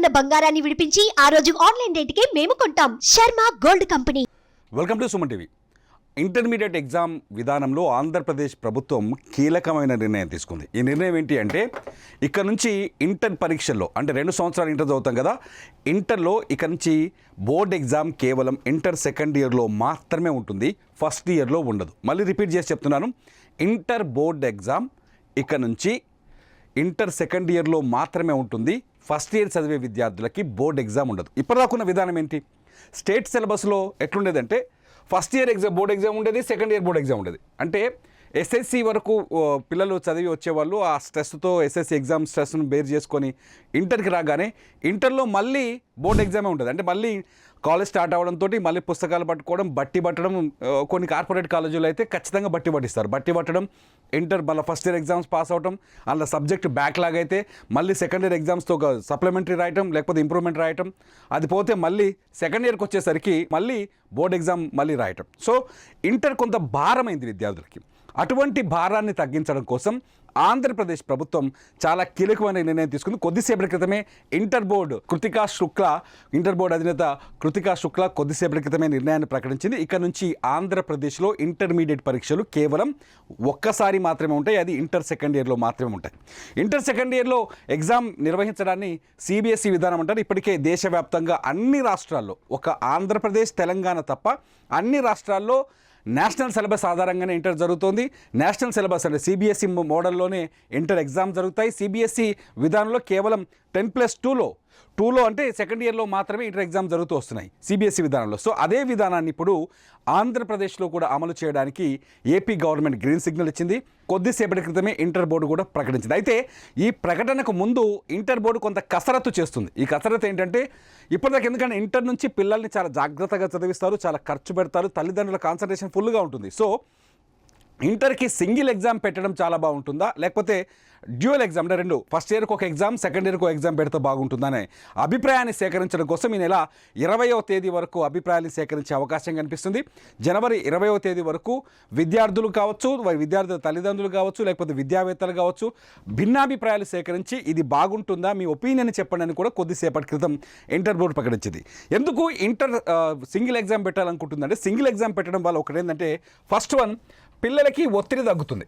ఉన్న బంగారాన్ని విడిపించి ఆ రోజు ఆన్లైన్ రేటుకే మేము కొంటాం. Sharma gold company. Welcome to Suman TV. Intermediate exam విధానంలో ఆంధ్రప్రదేశ్ ప్రభుత్వం కీలకమైన నిర్ణయం తీసుకుంది. ఈ నిర్ణయం ఏంటి అంటే ఇక్కడ నుంచి ఇంటర్ పరీక్షల్లో అంటే రెండు సంవత్సరాలు ఇంటర్ చదువుతాం కదా ఇంటర్లో ఇక నుంచి బోర్డ్ ఎగ్జామ్ కేవలం ఇంటర్ సెకండ్ ఇయర్లో మాత్రమే ఉంటుంది ఫస్ట్ ఇయర్లో ఉండదు. మళ్ళీ రిపీట్ చేసి చెప్తున్నాను ఇంటర్ బోర్డ్ ఎగ్జామ్ ఇక నుంచి ఇంటర్ సెకండ్ ఇయర్లో మాత్రమే ఉంటుంది ఫస్ట్ ఇయర్ చదివే విద్యార్థులకి బోర్డ్ ఎగ్జామ్ ఉండదు. ఇప్పటిదాకున్న విధానం ఏంటి? స్టేట్ సిలబస్లో ఎట్లుండేదంటే first year exam board exam ఉండేది సెకండ్ ఇయర్ బోర్డ్ ఎగ్జామ్ ఉండేది. అంటే ఎస్ఎస్సి వరకు పిల్లలు చదివి వచ్చేవాళ్ళు ఆ స్ట్రెస్తో ఎస్ఎస్సి ఎగ్జామ్ స్ట్రెస్ను బేర్ చేసుకొని ఇంటర్కి రాగానే ఇంటర్లో మళ్ళీ బోర్డ్ ఎగ్జామే ఉంటుంది. అంటే మళ్ళీ కాలేజ్ స్టార్ట్ అవడంతో మళ్ళీ పుస్తకాలు పట్టుకోవడం బట్టి పట్టడం కొన్ని కార్పొరేట్ కాలేజీలో అయితే ఖచ్చితంగా బట్టి పట్టిస్తారు. బట్టి పట్టడం ఇంటర్ మళ్ళీ ఫస్ట్ ఇయర్ ఎగ్జామ్స్ పాస్ అవడం అందులో సబ్జెక్ట్ బ్యాక్లాగ్ అయితే మళ్ళీ సెకండ్ ఇయర్ ఎగ్జామ్స్తో ఒక సప్లిమెంటరీ రాయటం లేకపోతే ఇంప్రూవ్మెంట్ రాయటం అది పోతే మళ్ళీ సెకండ్ ఇయర్కి వచ్చేసరికి మళ్ళీ బోర్డ్ ఎగ్జామ్ మళ్ళీ రాయటం. సో ఇంటర్ కొంత భారమైంది విద్యార్థులకి. అటువంటి భారాన్ని తగ్గించడం కోసం ఆంధ్రప్రదేశ్ ప్రభుత్వం చాలా కీలకమైన నిర్ణయం తీసుకుంది. కొద్దిసేపటి క్రితమే inter board Kritika Shukla inter board అధినేత కృతికా శుక్ల కొద్దిసేపటి క్రితమే నిర్ణయాన్ని ప్రకటించింది. ఇక్కడ నుంచి ఆంధ్రప్రదేశ్లో ఇంటర్మీడియట్ పరీక్షలు కేవలం ఒక్కసారి మాత్రమే ఉంటాయి అది ఇంటర్ సెకండ్ ఇయర్లో మాత్రమే ఉంటాయి. ఇంటర్ సెకండ్ ఇయర్లో ఎగ్జామ్ నిర్వహించడాన్ని సిబిఎస్ఈ విధానం అంటారు. ఇప్పటికే దేశవ్యాప్తంగా అన్ని రాష్ట్రాల్లో ఒక ఆంధ్రప్రదేశ్ తెలంగాణ తప్ప అన్ని రాష్ట్రాల్లో నేషనల్ సిలబస్ ఆధారంగానే ఇంటర్ జరుగుతోంది. నేషనల్ సిలబస్ అంటే సిబిఎస్ఈ మోడల్లోనే ఇంటర్ ఎగ్జామ్ జరుగుతాయి. సిబిఎస్ఈ విధానంలో కేవలం టెన్ ప్లస్ టూలో టూలో అంటే సెకండ్ ఇయర్లో మాత్రమే ఇంటర్ ఎగ్జామ్ జరుగుతూ వస్తున్నాయి సిబిఎస్ఈ విధానంలో. సో అదే విధానాన్ని ఇప్పుడు ఆంధ్రప్రదేశ్లో కూడా అమలు చేయడానికి ఏపీ గవర్నమెంట్ గ్రీన్ సిగ్నల్ ఇచ్చింది. కొద్దిసేపటి క్రితమే ఇంటర్ బోర్డు కూడా ప్రకటించింది. అయితే ఈ ప్రకటనకు ముందు ఇంటర్ బోర్డు కొంత కసరత్తు చేస్తుంది. ఈ కసరత్తు ఏంటంటే ఇప్పటిదాకా ఎందుకంటే ఇంటర్ నుంచి పిల్లల్ని చాలా జాగ్రత్తగా చదివిస్తారు చాలా ఖర్చు పెడతారు తల్లిదండ్రుల కాన్సన్ట్రేషన్ ఫుల్గా ఉంటుంది. సో ఇంటర్కి సింగిల్ ఎగ్జామ్ పెట్టడం చాలా బాగుంటుందా? లేకపోతే డ్యూయల్ ఎగ్జామ్ అంటే రెండు. ఫస్ట్ ఇయర్కి ఒక ఎగ్జామ్ సెకండ్ ఇయర్కి ఒక ఎగ్జామ్ పెడితే బాగుంటుందనే అభిప్రాయాన్ని సేకరించడం కోసం ఈ నెల ఇరవయో తేదీ వరకు అభిప్రాయాన్ని సేకరించే అవకాశం కనిపిస్తుంది. జనవరి ఇరవయో తేదీ వరకు విద్యార్థులు కావచ్చు వారి విద్యార్థుల తల్లిదండ్రులు కావచ్చు లేకపోతే విద్యావేత్తలు కావచ్చు భిన్నాభిప్రాయాలు సేకరించి ఇది బాగుంటుందా మీ ఒపీనియన్ చెప్పండి అని కూడా కొద్దిసేపటి క్రితం ఇంటర్ బోర్డు ప్రకటించింది. ఎందుకు ఇంటర్ సింగిల్ ఎగ్జామ్ పెట్టాలనుకుంటుందంటే సింగిల్ ఎగ్జామ్ పెట్టడం వల్ల ఒకటి ఏంటంటే ఫస్ట్ వన్ పిల్లలకి ఒత్తిడి తగ్గుతుంది.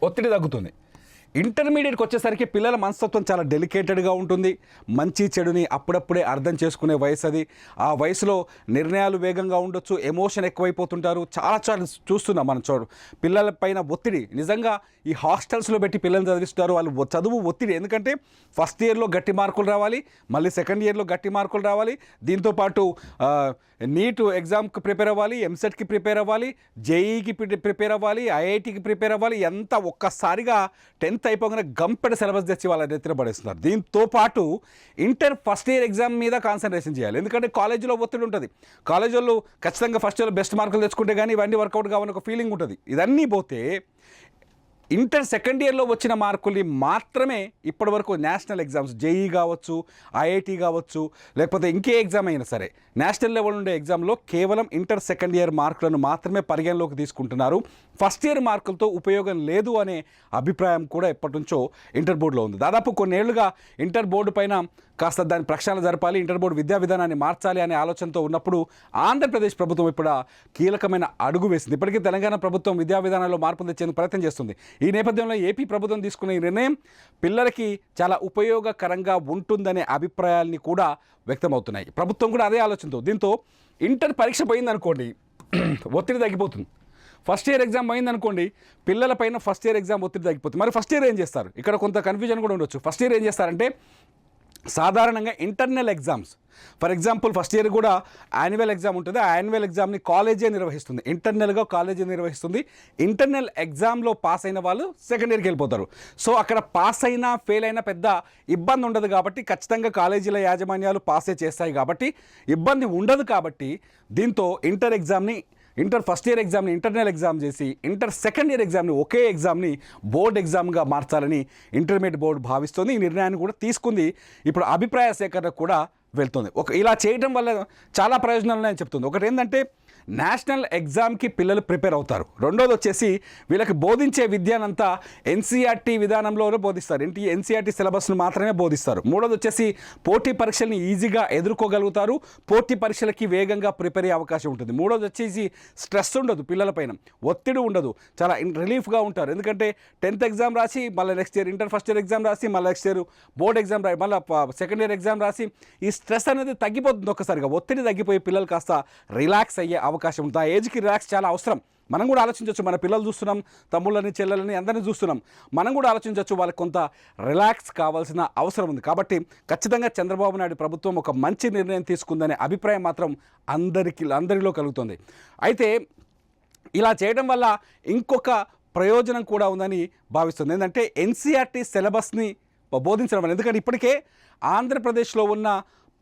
追っていただくとね。ఇంటర్మీడియట్కి వచ్చేసరికి పిల్లల మనస్తత్వం చాలా డెలికేటెడ్గా ఉంటుంది. మంచి చెడుని అప్పుడప్పుడే అర్థం చేసుకునే వయసు అది ఆ వయసులో నిర్ణయాలు వేగంగా ఉండొచ్చు ఎమోషన్ ఎక్కువైపోతుంటారు. చాలా చాలా చూస్తున్నాం మనం చూడు పిల్లల పైన ఒత్తిడి. నిజంగా ఈ హాస్టల్స్లో పెట్టి పిల్లల్ని చదివిస్తారు వాళ్ళు చదువు ఒత్తిడి. ఎందుకంటే ఫస్ట్ ఇయర్లో గట్టి మార్కులు రావాలి మళ్ళీ సెకండ్ ఇయర్లో గట్టి మార్కులు రావాలి. దీంతోపాటు నీట్ ఎగ్జామ్కి ప్రిపేర్ అవ్వాలి ఎంసెట్కి ప్రిపేర్ అవ్వాలి జేఈకి ప్రిపేర్ అవ్వాలి ఐఐటికి ప్రిపేర్ అవ్వాలి. ఎంత ఒక్కసారిగా టెన్త్ అయిపోగానే గంపెడ సిలబస్ తెచ్చి వాళ్ళ నెత్తిన పడేస్తున్నారు. దీంతో పాటు ఇంటర్ ఫస్ట్ ఇయర్ ఎగ్జామ్ మీద కాన్సన్ట్రేషన్ చేయాలి. ఎందుకంటే కాలేజీలో ఒత్తిడి ఉంటుంది. కాలేజ్ వాళ్ళు ఖచ్చితంగా ఫస్ట్ ఇయర్లో బెస్ట్ మార్కులు తెచ్చుకుంటే కానీ ఇవన్నీ వర్కౌట్ కావాలని ఒక ఫీలింగ్ ఉంటుంది. ఇదన్నీ పోతే ఇంటర్ సెకండ్ ఇయర్లో వచ్చిన మార్కుల్ని మాత్రమే ఇప్పటివరకు నేషనల్ ఎగ్జామ్స్ జేఈ కావచ్చు ఐఐటి కావచ్చు లేకపోతే ఇంకే ఎగ్జామ్ అయినా సరే నేషనల్ లెవెల్ ఉండే ఎగ్జామ్లో కేవలం ఇంటర్ సెకండ్ ఇయర్ మార్కులను మాత్రమే పరిగణలోకి తీసుకుంటున్నారు. ఫస్ట్ ఇయర్ మార్కులతో ఉపయోగం లేదు అనే అభిప్రాయం కూడా ఎప్పటి నుంచో ఇంటర్ బోర్డులో ఉంది. దాదాపు కొన్నేళ్ళుగా ఇంటర్ బోర్డు పైన కాస్త దాని ప్రక్షాళన జరపాలి ఇంటర్ బోర్డు విద్యా విధానాన్ని మార్చాలి అనే ఆలోచనతో ఉన్నప్పుడు ఆంధ్రప్రదేశ్ ప్రభుత్వం ఇప్పుడు కీలకమైన అడుగు వేసింది. ఇప్పటికీ తెలంగాణ ప్రభుత్వం విద్యా విధానాల్లో మార్పు తెచ్చేందుకు ప్రయత్నం చేస్తుంది. ఈ నేపథ్యంలో ఏపీ ప్రభుత్వం తీసుకున్న ఈ నిర్ణయం పిల్లలకి చాలా ఉపయోగకరంగా ఉంటుందనే అభిప్రాయాల్ని కూడా వ్యక్తమవుతున్నాయి. ప్రభుత్వం కూడా అదే ఆలోచనతో దీంతో ఇంటర్ పరీక్ష పోయిందనుకోండి ఒత్తిడి తగ్గిపోతుంది. ఫస్ట్ ఇయర్ ఎగ్జామ్ అయిందనుకోండి పిల్లల పైన ఫస్ట్ ఇయర్ ఎగ్జామ్ ఒత్తిడి తగ్గిపోతుంది. మరి ఫస్ట్ ఇయర్ ఏం చేస్తారు? ఇక్కడ కొంత కన్ఫ్యూజన్ కూడా ఉండొచ్చు. ఫస్ట్ ఇయర్ ఏం చేస్తారంటే సాధారణంగా internal exams for example first year కూడా యాన్యువల్ ఎగ్జామ్ ఉంటుంది. ఆ యాన్యువల్ ఎగ్జామ్ని కాలేజే నిర్వహిస్తుంది. ఇంటర్నల్గా కాలేజే నిర్వహిస్తుంది. ఇంటర్నల్ ఎగ్జామ్లో పాస్ అయిన వాళ్ళు సెకండ్ ఇయర్కి వెళ్ళిపోతారు. సో అక్కడ పాస్ అయినా ఫెయిల్ అయినా పెద్ద ఇబ్బంది ఉండదు కాబట్టి ఖచ్చితంగా కాలేజీల యాజమాన్యాలు పాసే చేస్తాయి కాబట్టి ఇబ్బంది ఉండదు కాబట్టి దీంతో ఇంటర్ ఎగ్జామ్ని ఇంటర్ ఫస్ట్ ఇయర్ ఎగ్జామ్ని ఇంటర్నల్ ఎగ్జామ్ చేసి ఇంటర్ సెకండ్ ఇయర్ ఎగ్జామ్ని ఒకే ఎగ్జామ్ని బోర్డ్ ఎగ్జామ్గా మార్చాలని ఇంటర్మీడియట్ బోర్డు భావిస్తుంది. ఈ నిర్ణయాన్ని కూడా తీసుకుంది. ఇప్పుడు అభిప్రాయ సేకరణ కూడా వెళ్తుంది. ఒక ఇలా చేయడం వల్ల చాలా ప్రయోజనాలు ఉన్నాయని చెప్తుంది. ఒకటి ఏంటంటే నేషనల్ ఎగ్జామ్కి పిల్లలు ప్రిపేర్ అవుతారు. రెండోది వచ్చేసి వీళ్ళకి బోధించే విద్యానంతా ఎన్సీఆర్టీ విధానంలోనే బోధిస్తారు. ఏంటి ఎన్సీఆర్టీ సిలబస్ను మాత్రమే బోధిస్తారు. మూడోది వచ్చేసి పోటీ పరీక్షల్ని ఈజీగా ఎదుర్కోగలుగుతారు. పోటీ పరీక్షలకి వేగంగా ప్రిపేర్ అయ్యే అవకాశం ఉంటుంది. మూడోది వచ్చేసి స్ట్రెస్ ఉండదు పిల్లలపైన ఒత్తిడి ఉండదు. చాలా రిలీఫ్గా ఉంటారు. ఎందుకంటే టెన్త్ ఎగ్జామ్ రాసి మళ్ళీ next year inter first year exam రాసి మళ్ళీ నెక్స్ట్ ఇయర్ బోర్డ్ ఎగ్జామ్ రాసి మళ్ళీ సెకండ్ ఇయర్ ఎగ్జామ్ రాసి ఈ స్ట్రెస్ అనేది తగ్గిపోతుంది ఒక్కసారిగా. ఒత్తిడి తగ్గిపోయి పిల్లలు కాస్త రిలాక్స్ అయ్యే అవకాశం ఉంటుంది ఆ ఏజ్కి రిలాక్స్ చాలా అవసరం. మనం కూడా ఆలోచించవచ్చు మన పిల్లలు చూస్తున్నాం తమ్ముళ్ళని చెల్లెలని అందరినీ చూస్తున్నాం. మనం కూడా ఆలోచించవచ్చు వాళ్ళకి కొంత రిలాక్స్ కావాల్సిన అవసరం ఉంది. కాబట్టి ఖచ్చితంగా చంద్రబాబు నాయుడు ప్రభుత్వం ఒక మంచి నిర్ణయం తీసుకుందనే అభిప్రాయం మాత్రం అందరికీ అందరిలో కలుగుతుంది. అయితే ఇలా చేయడం వల్ల ఇంకొక ప్రయోజనం కూడా ఉందని భావిస్తుంది. ఏంటంటే ఎన్సీఆర్టీ సిలబస్ని బోధించడం వల్ల. ఎందుకంటే ఇప్పటికే ఆంధ్రప్రదేశ్లో ఉన్న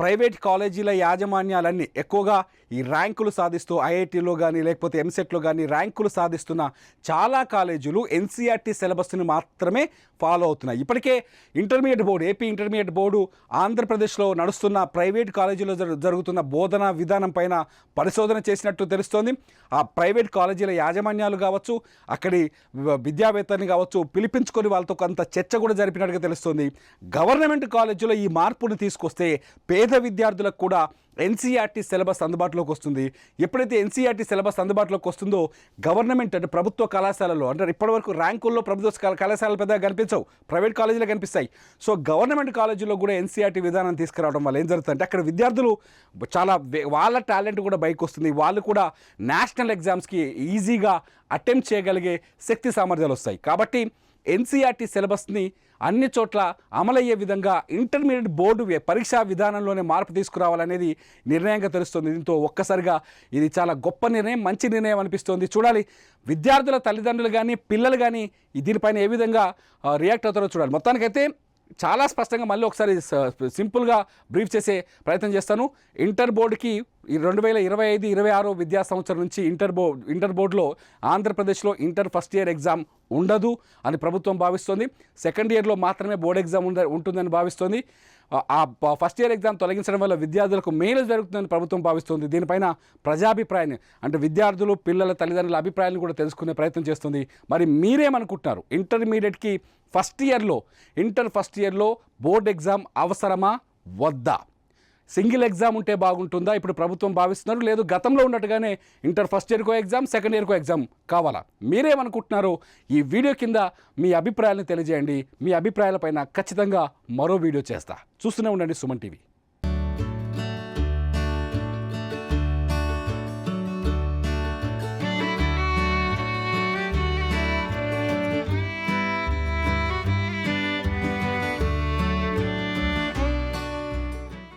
ప్రైవేట్ కాలేజీల యాజమాన్యాలన్నీ ఎక్కువగా ఈ ర్యాంకులు సాధిస్తూ ఐఐటీలో కానీ లేకపోతే ఎంసెట్లో కానీ ర్యాంకులు సాధిస్తున్న చాలా కాలేజీలు ఎన్సీఆర్టీ సిలబస్ని మాత్రమే ఫాలో అవుతున్నాయి. ఇప్పటికే intermediate board AP intermediate board ఆంధ్రప్రదేశ్లో నడుస్తున్న ప్రైవేట్ కాలేజీలో జరుగుతున్న బోధన విధానం పైన పరిశోధన చేసినట్టు తెలుస్తోంది. ఆ ప్రైవేట్ కాలేజీల యాజమాన్యాలు కావచ్చు అక్కడి విద్యావేత్తని కావచ్చు పిలిపించుకొని వాళ్ళతో కొంత చర్చ కూడా జరిపినట్టుగా తెలుస్తుంది. గవర్నమెంట్ కాలేజీలో ఈ మార్పును తీసుకొస్తే పేద విద్యార్థులకు కూడా ఎన్సీఆర్టీ సిలబస్ అందుబాటులోకి వస్తుంది. ఎప్పుడైతే ఎన్సీఆర్టీ సిలబస్ అందుబాటులోకి వస్తుందో గవర్నమెంట్ అంటే ప్రభుత్వ కళాశాలలో అంటే ఇప్పటివరకు ర్యాంకుల్లో ప్రభుత్వ కళాశాలలు పెద్దగా కనిపించవు. ప్రైవేట్ కాలేజీలో కనిపిస్తాయి. సో గవర్నమెంట్ కాలేజీలో కూడా ఎన్సీఆర్టీ విధానం తీసుకురావడం వల్ల ఏం జరుగుతుందంటే అక్కడ విద్యార్థులు చాలా వాళ్ళ టాలెంట్ కూడా బయటకు వస్తుంది. వాళ్ళు కూడా నేషనల్ ఎగ్జామ్స్కి ఈజీగా అటెంప్ట్ చేయగలిగే శక్తి సామర్థ్యాలు వస్తాయి. కాబట్టి ఎన్సీఆర్టీ సిలబస్ని అన్ని చోట్ల అమలయ్యే విధంగా ఇంటర్మీడియట్ బోర్డు పరీక్షా విధానంలోనే మార్పు తీసుకురావాలనేది నిర్ణయంగా తెలుస్తుంది. దీంతో ఒక్కసారిగా ఇది చాలా గొప్ప నిర్ణయం మంచి నిర్ణయం అనిపిస్తోంది. చూడాలి విద్యార్థుల తల్లిదండ్రులు కానీ పిల్లలు కానీ దీనిపైన ఏ విధంగా రియాక్ట్ అవుతారో చూడాలి. మొత్తానికైతే చాలా స్పష్టంగా మళ్ళీ ఒకసారి సింపుల్గా బ్రీఫ్ చేసే ప్రయత్నం చేస్తాను. ఇంటర్ బోర్డుకి ఈ రెండు వేల ఇరవై ఐదు ఇరవై ఆరో విద్యా సంవత్సరం నుంచి ఇంటర్ బో ఇంటర్ బోర్డులో ఆంధ్రప్రదేశ్లో ఇంటర్ ఫస్ట్ ఇయర్ ఎగ్జామ్ ఉండదు అని ప్రభుత్వం భావిస్తోంది. సెకండ్ ఇయర్లో మాత్రమే బోర్డ్ ఎగ్జామ్ ఉండ ఉంటుందని భావిస్తోంది. ఆ- ఫస్ట్ ఇయర్ ఎగ్జామ్ తొలగించడం వల్ల విద్యార్థులకు మేలు జరుగుతుందని ప్రభుత్వం భావిస్తుంది. దీనిపైన ప్రజాభిప్రాయాన్ని అంటే విద్యార్థులు పిల్లల తల్లిదండ్రుల అభిప్రాయాలను కూడా తెలుసుకునే ప్రయత్నం చేస్తుంది. మరి మీరేమనుకుంటున్నారు? ఇంటర్మీడియట్కి ఫస్ట్ ఇయర్లో ఇంటర్ ఫస్ట్ ఇయర్లో బోర్డ్ ఎగ్జామ్ అవసరమా? వద్దా? సింగిల్ ఎగ్జామ్ ఉంటే బాగుంటుందా? ఇప్పుడు ప్రభుత్వం భావిస్తున్నారు. లేదు గతంలో ఉన్నట్టుగానే ఇంటర్ ఫస్ట్ ఇయర్కో ఎగ్జామ్ సెకండ్ ఇయర్కో ఎగ్జామ్ కావాలా? మీరేమనుకుంటున్నారో? ఈ వీడియో కింద మీ అభిప్రాయాలను తెలియజేయండి. మీ అభిప్రాయాలపైన ఖచ్చితంగా మరో వీడియో చేస్తా. చూస్తూనే ఉండండి సుమన్ టీవీ.